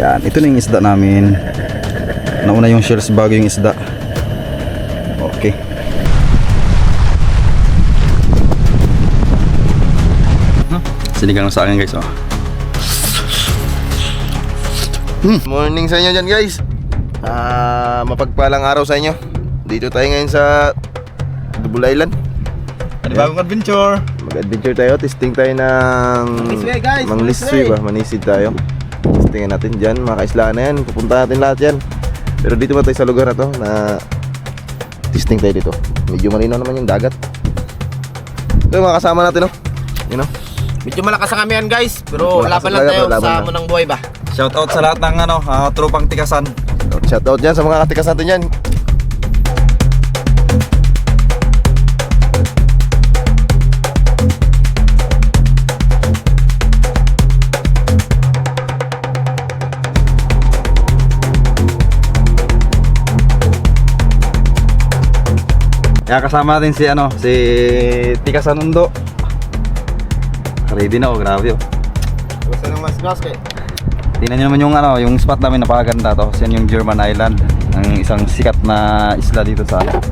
Yan, ito na yung isda namin. Nauna yung shells bago yung isda. Okay. Sinigang sa akin guys, oh. Morning sa inyo dyan guys Ah, Mapagpalang araw sa inyo Dito tayo ngayon sa Double Island Bagong adventure. Mag-adventure tayo, testing tayo ng Mangisway, guys, Mangisway ba? Manisid tayo Testingin natin dyan, mga kaislaan na yan. Pupunta natin lahat yan. Pero dito ba tayo sa lugar na to na Testing tayo dito? Medyo malinaw naman yung dagat. Ito yung mga kasama natin oh Yun oh Medyo malakas ang kami yan guys, pero laban lang tayo sa lang. munang buhay ba? Shout out sa lahat ng ano, ah, tropang tikasan. Shout out dyan sa mga katikas natin yan Kaya kasama natin si ano, si Tikasan Undo. Ready na oh, grabe oh. Gusto nang mas gas kay. Tingnan nyo naman yung ano, yung spot namin napakaganda to. Kasi yung German Island, ang isang sikat na isla dito sa ano.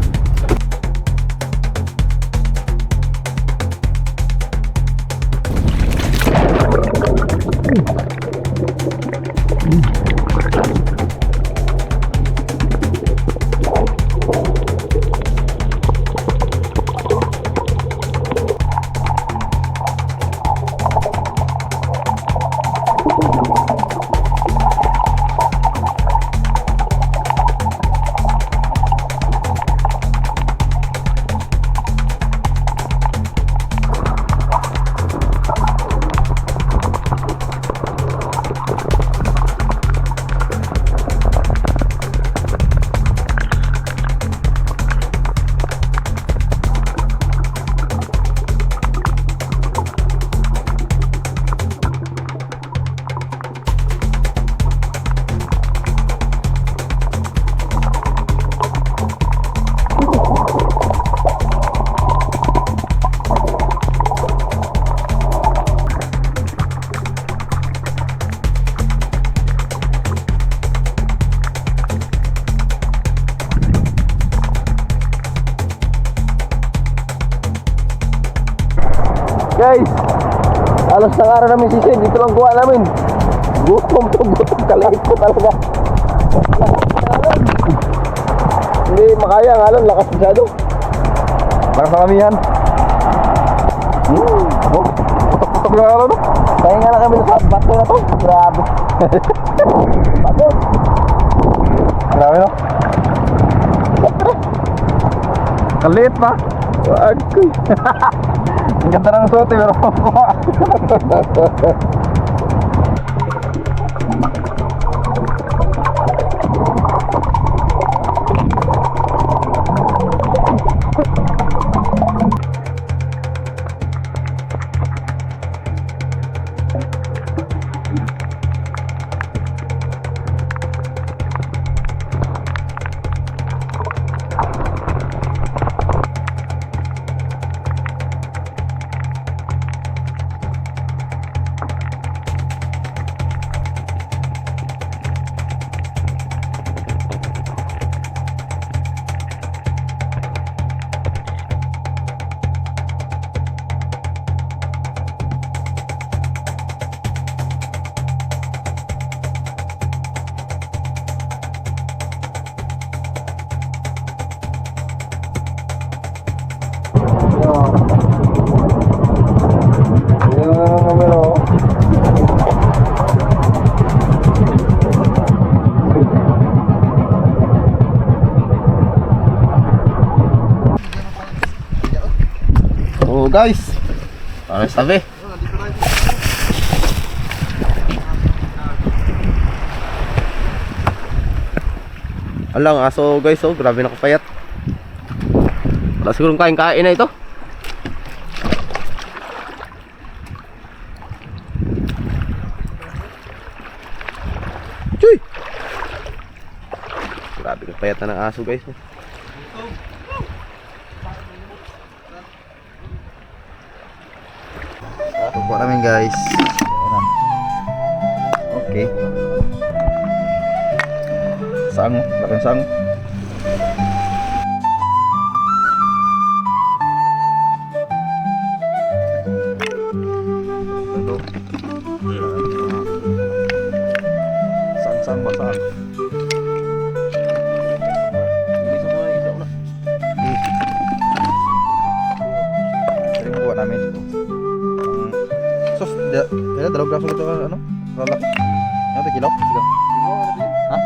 Guys, alas ng araw namin sisi, dito lang kuha namin. Gutom to, gutom kalait ko talaga. Hindi makaya ang alon, lakas masyado. Para sa kamihan. Hmm. Oh, putok-putok yung araw no? Pahinga na kami sa bato na to. Grabe. bato. Grabe no? Kalit pa. Wag ko. Ang ganda ng suot eh, pero Guys. Para sabi. Alang aso guys oh, grabe nakapayat. Wala sigurong kain-kain na ito. Chuy! Grabe kapayat na ng aso guys. oh. Tupo namin guys. Ayan na. Okay. saang mo. Laking saang. Ito. Saan berapa gitu kan? Ano? Lalak. Ano kilaw? Sigaw. Ha?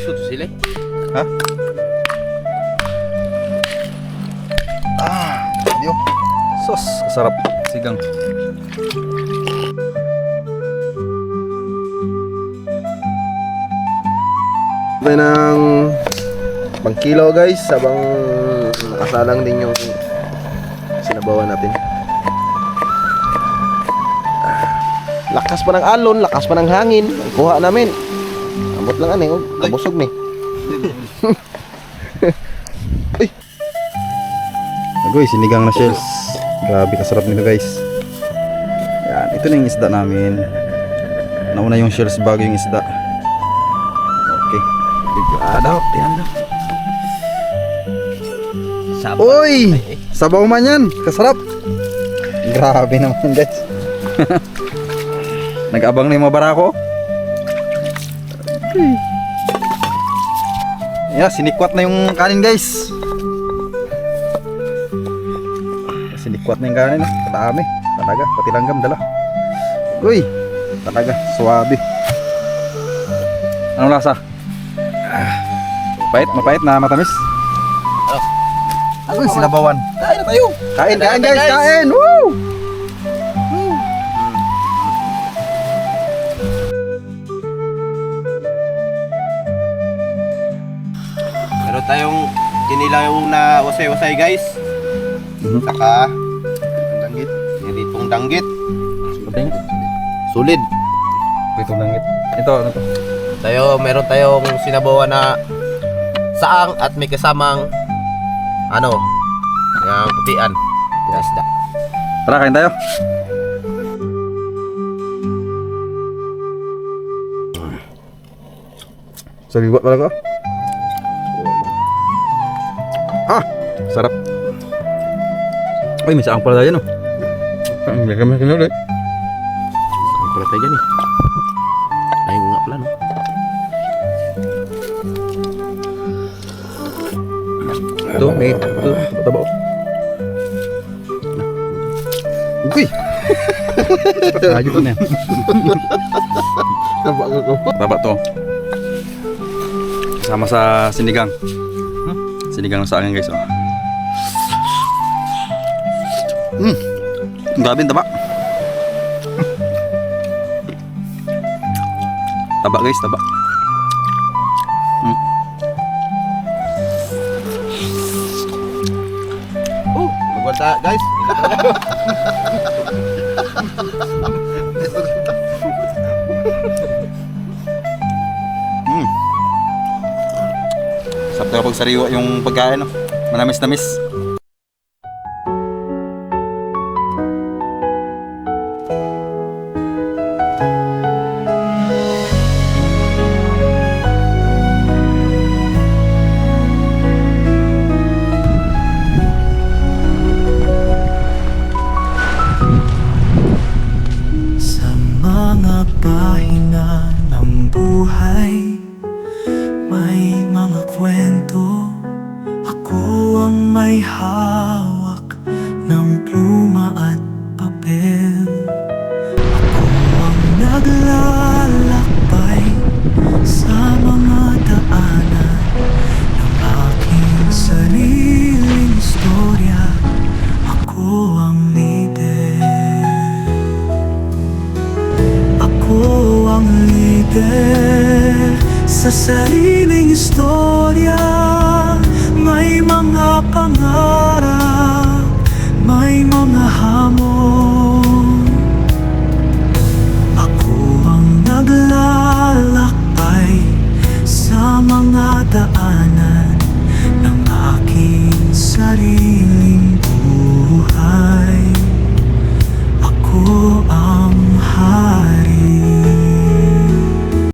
Suto sila. Ha? Ah, dio. Sos, sarap. Sigang. Tayo ng pang kilo guys, sabang nakasalang din yung sinabawan natin. Ah, Lakas pa ng alon, lakas pa ng hangin. Ang kuha namin. Ambot lang ano, oh. kabusog ni. Agoy, sinigang na shells. Grabe kasarap nito guys. Yan, ito na yung isda namin. Nauna yung shells bago yung isda. Bigado, yan daw. Uy! Sabaw man yan, kasarap. Grabe naman guys. Nag-abang na yung mga barako. Yeah, sinikwat na yung kanin guys. Sinikwat na yung kanin. ah. Kadami. Talaga. Pati langgam dala. Uy. Talaga. Suwabe. Anong lasa? Ah, Mapait. Mapait na matamis. Ano? Uy, sinabawan. Kain na tayo. Kain, kain Kain, guys. guys. Kain. Woo! Meron tayong kinilaw na wasay-wasay guys. Mhm. Saka danggit. Ditong danggit. Solid. Ito langit. Ito, ano to? Tayo, meron tayong sinabawan na saang at may kasamang ano, yung putian. Na isda. Tara, kain tayo. Sabi buat pala ko. Ah, sarap. Ay, may saang pala tayo, no? Ang may kami kami ulit. Ang pala tayo dyan eh. Ay, nga pala no. Ito, may ito, taba ko. Uy! Ayun na yan. Taba ko. Taba to. Kasama sa sinigang. Hmm? Sinigang sa akin guys. Oh. Hmm. Grabe taba. Taba guys, taba. Magwanta guys. Hmm. Sarap talaga pag sariwa yung pagkain. No? Manamis-namis. May mga kwento. Ako ang may hawak estoy.